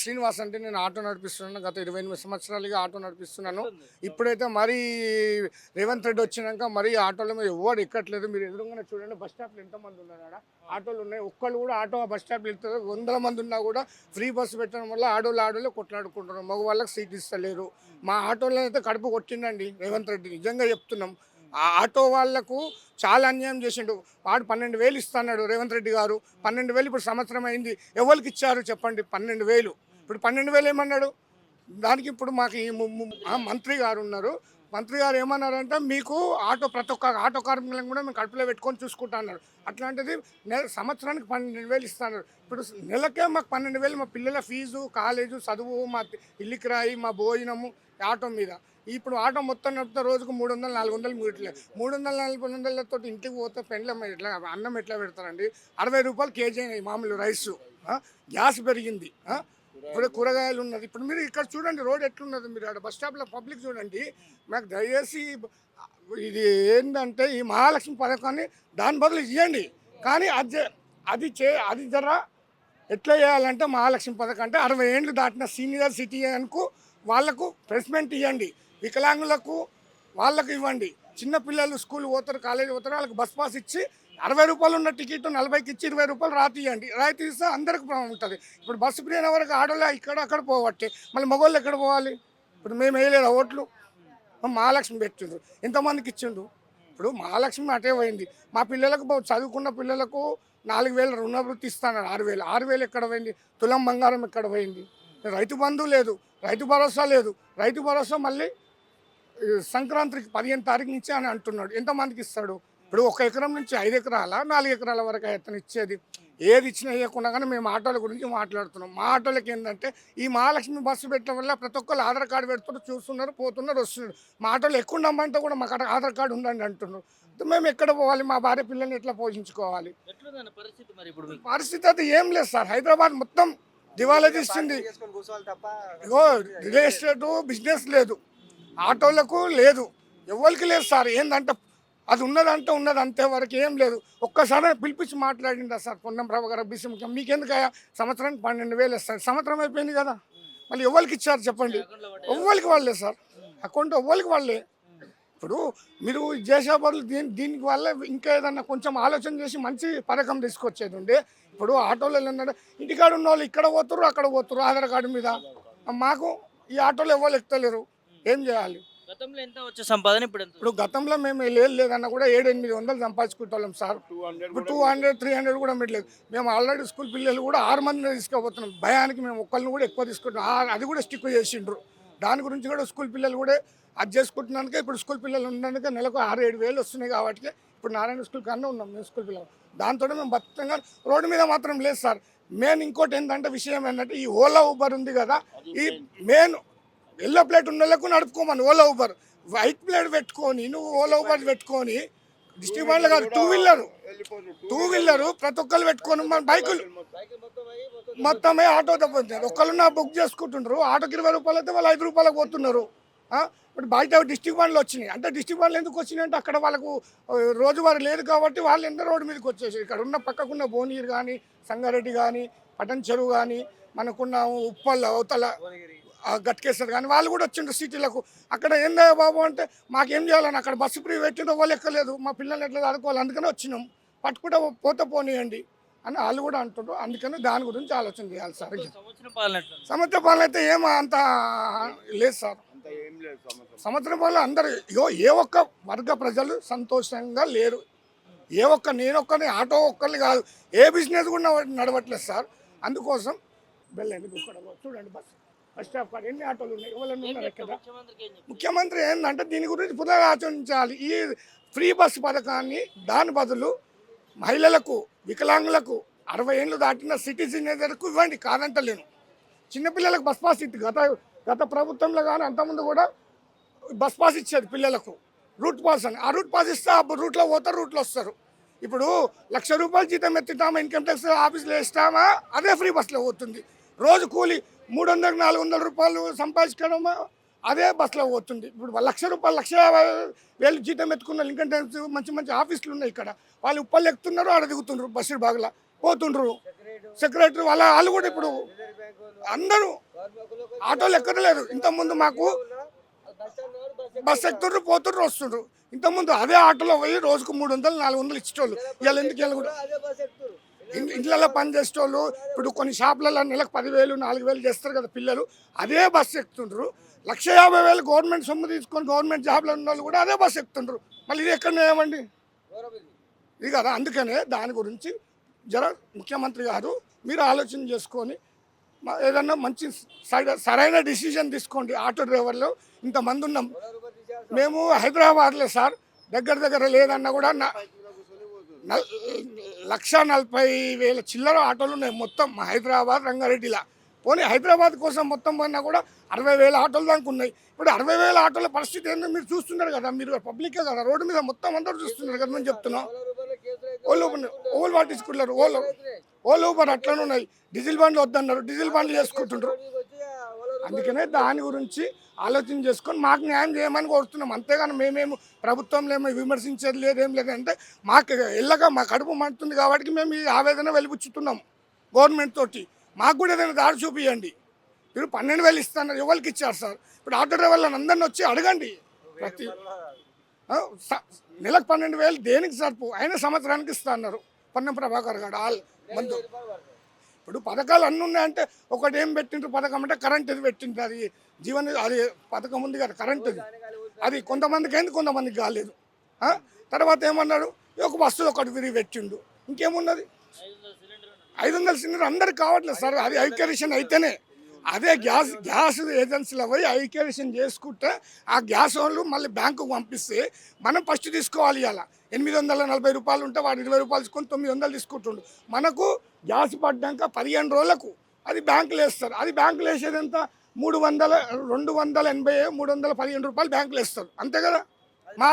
శ్రీనివాస్ అంటే నేను ఆటో నడిపిస్తున్నాను. గత ఇరవై ఎనిమిది సంవత్సరాలుగా ఆటో నడిపిస్తున్నాను. ఇప్పుడైతే మరీ రేవంత్ రెడ్డి వచ్చినాక మరీ ఆటోల మీద ఎవరు ఎక్కట్లేదు. మీరు ఎదురుగానే చూడండి బస్ స్టాప్లో ఎంతమంది ఉన్నారు ఆడ? ఆటోలు ఉన్నాయి. ఒక్కళ్ళు కూడా ఆటో బస్ స్టాప్లో వెళ్తారు. వందల మంది ఉన్నా కూడా ఫ్రీ బస్సు పెట్టడం వల్ల ఆడోళ్ళు ఆడోళ్ళు కొట్లాడుకుంటున్నారు. మగ వాళ్ళకి సీట్ ఇస్తలేరు. మా ఆటోలో అయితే కడుపు కొట్టిండండి రేవంత్ రెడ్డి. నిజంగా చెప్తున్నాం. ఆ ఆటో వాళ్ళకు చాలా అన్యాయం చేసిండు. వాడు పన్నెండు వేలు ఇస్తున్నాడు రేవంత్ రెడ్డి గారు. పన్నెండు వేలు ఇప్పుడు సంవత్సరం అయింది. ఎవరికి ఇచ్చారు చెప్పండి? పన్నెండు వేలు. ఇప్పుడు పన్నెండు వేలు ఏమన్నాడు? దానికి ఇప్పుడు మాకు ఈ మంత్రి గారు ఉన్నారు. మంత్రి గారు ఏమన్నారంటే మీకు ఆటో ప్రతి ఒక్క ఆటో కార్మికులను కూడా మేము కడుపులో పెట్టుకొని చూసుకుంటా అన్నారు. అట్లాంటిది నెల సంవత్సరానికి పన్నెండు వేలు ఇస్తాను ఇప్పుడు నెలకే మాకు పన్నెండు వేలు మా పిల్లల ఫీజు కాలేజు చదువు మా ఇల్లు మా భోజనము ఆటో మీద. ఇప్పుడు ఆటో మొత్తం నడిపితే రోజుకు మూడు వందలు నాలుగు వందలు మిగట్లేదు మూడు వందల నాలుగు వందలతో ఇంటికి పోతే పెండ్లం ఎట్లా అన్నం ఎట్లా పెడతారండి? అరవై రూపాయలు కేజీ అయినాయి మామూలు రైస్. గ్యాస్ పెరిగింది. ఇప్పుడు కూరగాయలు ఉన్నది. ఇప్పుడు మీరు ఇక్కడ చూడండి రోడ్ ఎట్లున్నది మీరు అక్కడ బస్ స్టాప్లో పబ్లిక్ చూడండి. మాకు దయచేసి ఇది ఏంటంటే ఈ మహాలక్ష్మి పథకాన్ని దాని బదులు ఇవ్వండి కానీ అది అది చే అది జర ఎట్లా చేయాలంటే మహాలక్ష్మి పథకం అంటే అరవై ఏండ్లు దాటిన సీనియర్ సిటిజన్కు వాళ్ళకు ప్లేస్మెంట్ ఇవ్వండి వికలాంగులకు వాళ్ళకు ఇవ్వండి. చిన్నపిల్లలు స్కూల్ పోతారు కాలేజీ పోతారు వాళ్ళకి బస్ పాస్ ఇచ్చి అరవై రూపాయలు ఉన్న టికెట్ నలభైకి ఇచ్చి ఇరవై రూపాయలు రాతి ఇవ్వండి. రాయితీ ఇస్తే అందరికి ఉంటుంది. ఇప్పుడు బస్సు ఫ్రీ అయిన వరకు ఆడోళ్ళు ఇక్కడ అక్కడ పోవట్టే మళ్ళీ మగవాళ్ళు ఎక్కడ పోవాలి? ఇప్పుడు మేము వేయలేదు ఓట్లు? మహాలక్ష్మి పెట్టిండ్రు. ఎంతమందికి ఇచ్చిండు ఇప్పుడు మహాలక్ష్మి అటే పోయింది. మా పిల్లలకు చదువుకున్న పిల్లలకు నాలుగు వేలు రుణవృత్తి ఇస్తాను ఆరు వేలు. ఆరు వేలు ఎక్కడ పోయింది? తులం బంగారం ఎక్కడ పోయింది? రైతు బంధు లేదు. రైతు భరోసా లేదు. రైతు భరోసా మళ్ళీ సంక్రాంతికి పదిహేను తారీఖు నుంచి అని అంటున్నాడు. ఎంతమందికి ఇస్తాడు? ఇప్పుడు ఒక ఎకరం నుంచి ఐదు ఎకరాల? నాలుగు ఎకరాల వరకు అతను ఇచ్చేది. ఏది ఇచ్చినా ఇవ్వకుండా కానీ మేము ఆటోల గురించి మాట్లాడుతున్నాం. మా ఆటోలకి ఏంటంటే ఈ మహాలక్ష్మి బస్సు పెట్టడం వల్ల ప్రతి ఒక్కరు ఆధార్ కార్డు పెడుతున్నారు చూస్తున్నారు పోతున్నారు వస్తున్నారు. మా ఆటోలు ఎక్కువ ఉండమంటే కూడా మాకు అక్కడ ఆధార్ కార్డు ఉండండి అంటున్నారు. మేము ఎక్కడ పోవాలి? మా భార్య పిల్లల్ని ఎట్లా పోషించుకోవాలి? పరిస్థితి మరి ఇప్పుడు మీకు? పరిస్థితి అయితే ఏం లేదు సార్. హైదరాబాద్ మొత్తం దివాలా తీస్తుంది రియల్ ఎస్టేట్ బిజినెస్ లేదు. ఆటోలకు లేదు. ఎవరికి లేదు సార్. ఏందంటే అది ఉన్నదంటే ఉన్నది అంతే వరకు ఏం లేదు. ఒక్కసారి పిలిపించి మాట్లాడిందా సార్. పొన్నంప్రభ గారు బీసీ ముఖ్యం. మీకెందుకయ్యా? సంవత్సరానికి పన్నెండు వేలు ఇస్తారు. సంవత్సరం అయిపోయింది కదా. మళ్ళీ ఎవరికి ఇచ్చారు చెప్పండి? ఎవ్వరికి వాళ్ళే సార్. అకౌంట్ ఎవ్వరికి వాళ్ళే? ఇప్పుడు మీరు చేసే బదులు దీని దీనికి వల్ల ఇంకా ఏదన్నా కొంచెం ఆలోచన చేసి మంచి పథకం తీసుకొచ్చేది ఉండే. ఇప్పుడు ఆటోలో ఏంటంటే ఇంటికాడ ఉన్న వాళ్ళు ఇక్కడ పోతురు అక్కడ పోతురు ఆధార్ కార్డు మీద. మాకు ఈ ఆటోలు ఎవరు ఎక్కలేరు ఏం చేయాలి? గతంలో ఎంత వచ్చే సంపాదన ఇప్పుడు ఎంత? ఇప్పుడు గతంలో మేము లేదు లేదన్నా కూడా ఏడు ఎనిమిది వందలు సంపాదించుకుంటాం సార్. ఇప్పుడు టూ హండ్రెడ్ త్రీ హండ్రెడ్ కూడా పెట్టలేదు మేము ఆల్రెడీ స్కూల్ పిల్లలు కూడా ఆరు మందిని తీసుకుపోతున్నాం. భయానికి మేము ఒక్కరిని కూడా ఎక్కువ తీసుకుంటాం ఆ- అది కూడా స్టిక్ చేసిండ్రు. దాని గురించి కూడా స్కూల్ పిల్లలు కూడా అది చేసుకుంటున్నాక ఇప్పుడు స్కూల్ పిల్లలు ఉన్నందుకే నెలకు ఆరు ఏడు వేలు వస్తున్నాయి కాబట్టి ఇప్పుడు నారాయణ స్కూల్ కన్నా ఉన్నాం మేము స్కూల్ పిల్లలు. దాంతో మేము బతుకంగా రోడ్డు మీద మాత్రం లేదు సార్. మెయిన్ ఇంకోటి ఏంటంటే విషయం ఏంటంటే ఈ ఓలా ఊబర్ ఉంది కదా ఈ మెయిన్ ఎల్లో ప్లేట్ ఉన్న వాళ్ళకు నడుపుకోమని ఓలా ఊబర్ వైట్ ప్లేట్ పెట్టుకొని నువ్వు ఓలా ఊబర్ పెట్టుకొని డిస్ట్రిక్ట్ బండ్లు కాదు టూ వీలర్ టూ వీలర్ ప్రతి ఒక్కరు పెట్టుకొని మన బైకులు మొత్తమే ఆటో తప్పుతుంది ఒకళ్ళు బుక్ చేసుకుంటుండ్రు ఆటోకి ఇరవై రూపాయలు అయితే వాళ్ళు ఐదు రూపాయలకు పోతున్నారు. ఆ? ఇప్పుడు బయట డిస్ట్రిక్ట్ బండ్లు వచ్చినాయి. అంటే డిస్ట్రిక్ట్ బండ్లు ఎందుకు వచ్చినాయి అంటే అక్కడ వాళ్ళకు రోజువారీ లేదు కాబట్టి వాళ్ళు ఎంత రోడ్డు మీదకి వచ్చేసి ఇక్కడ ఉన్న పక్కకున్న భువనగిరి కానీ సంగారెడ్డి కానీ పటన్ చెరువు కానీ మనకున్న ఉప్పల్ అవతల ఆ గట్కేశ్వర్ కానీ వాళ్ళు కూడా వచ్చిండ్రు సిటీలకు. అక్కడ ఏందా బాబు అంటే మాకేం చేయాలని అక్కడ బస్సు ఫ్రీ పెట్టిందో వాళ్ళు ఎక్కలేదు. మా పిల్లల్ని ఎట్లా ఆడుకోవాలి? అందుకనే వచ్చినాం. పట్టుకుంటే పోతే పోనీయండి అని వాళ్ళు కూడా అంటుండ్రు. అందుకని దాని గురించి ఆలోచన చేయాలి సార్. సంవత్సరం పాలన అయితే ఏం అంత లేదు సార్. సంవత్సరం. పాలన అందరు ఇగో ఏ ఒక్క వర్గ ప్రజలు సంతోషంగా లేరు. ఏ ఒక్క నేను ఒక్కరిని ఆటో ఒక్కరిని కాదు ఏ బిజినెస్ కూడా నడవ- నడవట్లేదు సార్. అందుకోసం వెళ్ళండి చూడండి బస్ బస్ స్టాప్ కాడ ఎన్ని ఆటోలు ఉన్నాయి? ఎవరైనా ఏం ఉన్నారు చెప్తావు? ముఖ్యమంత్రి ఏంటంటే దీని గురించి పునరాలోచించాలి ఈ ఫ్రీ బస్ పథకాన్ని దాని బదులు మహిళలకు వికలాంగులకు అరవై ఏళ్ళు దాటిన సిటిజనర్కు ఇవ్వండి. కాదంటలేను చిన్నపిల్లలకు బస్ పాస్ ఇತ್ತು గత గత ప్రభుత్వంలో కానీ అంతకుముందు కూడా బస్ పాస్ ఇచ్చేది పిల్లలకు. రూట్ పాస్ అని. ఆ రూట్ పాస్ ఇస్తే ఆ రూట్లో పోతారు రూట్లో వస్తారు. ఇప్పుడు లక్ష రూపాయలు జీతం ఎత్తుతామా ఇన్కమ్ ట్యాక్స్ ఆఫీస్లో ఇస్తామా అదే ఫ్రీ బస్లో పోతుంది. రోజు కూలి మూడు వందల నాలుగు వందల రూపాయలు సంపాదించడం అదే బస్సులో పోతుంది ఇప్పుడు లక్ష రూపాయలు లక్ష వేలు జీతం ఎత్తుకున్న ఇన్కమ్ మంచి మంచి ఆఫీసులు ఉన్నాయి ఇక్కడ. వాళ్ళు ఉప్పలు ఎక్కుతున్నారు ఆడ దిగుతుండ్రు బస్సు బాగులా పోతుండ్రు. సెక్రటరీ వాళ్ళ వాళ్ళు కూడా ఇప్పుడు అందరూ ఆటోలు ఎక్కడలేదు. ఇంతకుముందు మాకు బస్సు ఎక్కుతుండ్రు పోతుండ్రు వస్తుండ్రు. ఇంతకుముందు అదే ఆటోలో పోయి రోజుకు మూడు వందలు నాలుగు వందలు ఇచ్చేటోళ్ళు. ఇవాళ ఎందుకు వెళ్ళకూడదు కూడా పని చేసేటోళ్ళు ఇప్పుడు కొన్ని షాపులలో నెలకు పదివేలు నాలుగు వేలు చేస్తారు కదా పిల్లలు. అదే బస్సు ఎక్కుతుండ్రు. లక్ష యాభై వేలు గవర్నమెంట్ సొమ్ము తీసుకొని గవర్నమెంట్ జాబ్లో ఉన్న వాళ్ళు కూడా అదే బస్సు ఎక్కుతుండ్రు. మళ్ళీ ఇది ఎక్కడ ఏమండి? ఇది కదా అందుకనే దాని గురించి జర ముఖ్యమంత్రి గారు మీరు ఆలోచన చేసుకొని ఏదన్నా మంచి సరైన- సరైన డిసిజన్ తీసుకోండి. ఆటో డ్రైవర్లు ఇంతమంది ఉన్నాం. మేము హైదరాబాద్లో సార్. దగ్గర దగ్గర లేదన్నా కూడా నా లక్ష నలభై వేల చిల్లర ఆటోలు ఉన్నాయి. మొత్తం హైదరాబాద్ రంగారెడ్డిలా. పోనీ హైదరాబాద్ కోసం మొత్తం పోయినా కూడా అరవై వేల ఆటోలు దానికి ఉన్నాయి. ఇప్పుడు అరవై వేల ఆటోల పరిస్థితి ఏంటో మీరు చూస్తున్నారు కదా. మీరు పబ్లికే కదా. రోడ్డు మీద మొత్తం అందరూ చూస్తున్నారు కదా మేము చెప్తున్నాం. ఓళ్ళు ఓళ్ళు పట్టించుకుంటారు ఓళ్ళు ఓళ్ళు ఊబర్ అట్లనే ఉన్నాయి. డీజిల్ బండ్లు వద్దన్నారు. డీజిల్ బండ్లు చేసుకుంటుంటారు అందుకనే దాని గురించి ఆలోచన చేసుకొని మాకు న్యాయం చేయమని కోరుతున్నాం. అంతేగాని మేమేమో ప్రభుత్వంలో ఏమో విమర్శించేది లేదేం లేదంటే మాకు ఎల్లగా మా కడుపు మంటుంది కాబట్టి మేము ఈ ఆవేదన వెలిపుచ్చుతున్నాం గవర్నమెంట్ తోటి. మాకు కూడా ఏదైనా దారి చూపియండి. మీరు పన్నెండు వేలు ఇస్తున్నారు ఎవరికి ఇచ్చారు సార్? ఇప్పుడు ఆటో డ్రైవర్లను అందరిని వచ్చి అడగండి. ప్రతి స- నెలకు పన్నెండు వేలు దేనికి సరిపో? అయినా సంవత్సరానికి ఇస్తా అన్నారు పొన్నం ప్రభాకర్ గారు ఆల్ మందు ఇప్పుడు పథకాలు అన్నీ ఉన్నాయంటే ఒకటి ఏం పెట్టిండ్రు? పథకం అంటే కరెంట్ ఇది పెట్టిండ్రు. అది జీవన అది పథకం ఉంది కదా కరెంట్ ఇది. అది కొంతమందికి అయింది కొంతమందికి కాలేదు. తర్వాత ఏమన్నాడు? ఒక బస్సు ఒకటి తిరిగి పెట్టిండు. ఇంకేమున్నది? ఐదు వందల సిలిండర్ అందరికి కావట్లేదు సార్. అది ఐక్యరేషన్ అయితేనే. అదే గ్యాస్ గ్యాస్ ఏజెన్సీలో పోయి ఐక్యరేషన్ చేసుకుంటే ఆ గ్యాస్ వాళ్ళు మళ్ళీ బ్యాంకుకు పంపిస్తే మనం ఫస్ట్ తీసుకోవాలి ఇలా ఎనిమిది వందల నలభై రూపాయలు ఉంటే వాడు ఇరవై రూపాయలు తీసుకొని తొమ్మిది వందలు తీసుకుంటుండు. మనకు గ్యాస్ పడ్డాక పదిహేను రోజులకు అది బ్యాంకులు వేస్తారు. అది బ్యాంకులు వేసేది ఎంత? మూడు వందల రెండు వందల ఎనభై మూడు వందల పదిహేను రూపాయలు బ్యాంకులు వేస్తారు. అంతే కదా? మా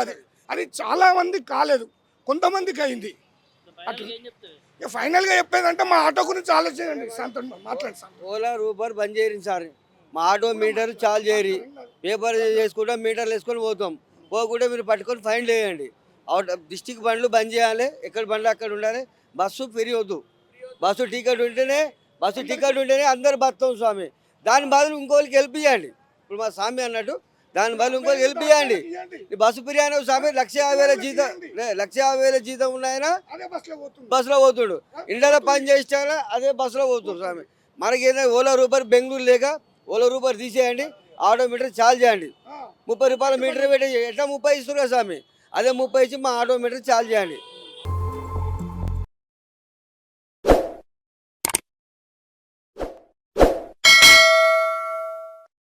అది. అది చాలా మందికి కాలేదు. కొంతమందికి అయింది. ఇక ఫైనల్గా చెప్పేదంటే మా ఆటో గురించి ఆలోచించండి. శాంతం మాట్లాడి శాంతం ఓలా రూపర్ బంద్ చేయరు సార్. మా ఆటో మీటర్ చాలు చేయరి. పేపర్ చేసుకుంటాం మీటర్లు వేసుకొని పోతాం. పోకుండా మీరు పట్టుకొని ఫైన్ వేయండి అవుట్ డిస్టిక్ బండ్లు బంద్ చేయాలి. ఎక్కడ బండ్లు అక్కడ ఉండాలి. బస్సు ఫ్రీ వద్దు. బస్సు టికెట్ ఉంటేనే బస్సు టికెట్ ఉంటేనే అందరు బతాం స్వామి. దాని బదులు ఇంకోరికి హెల్ప్ చేయండి ఇప్పుడు మా స్వామి అన్నట్టు దాని బదులు ఇంకోరికి హెల్ప్ చేయండి ఈ బస్సు ఫ్రీ అనే స్వామి లక్ష యాభై వేల జీతం లక్ష యాభై వేల జీతం ఉన్నాయన? బస్సులో పోతుడు. ఇండియాలో పని చేసినా అదే బస్సులో పోతుడు స్వామి. మనకి ఏదైనా ఓలా రూపాయలు బెంగళూరు లేక ఓలా రూపాయలు తీసేయండి. ఆటో మీటర్ చార్జ్ చేయండి. ముప్పై రూపాయల మీటర్ పెట్టి ఎట్లా ముప్పై ఇస్తున్నారు స్వామి? అదే ముప్పై ఇచ్చి మా ఆటో మీటర్ చార్జ్ చేయండి.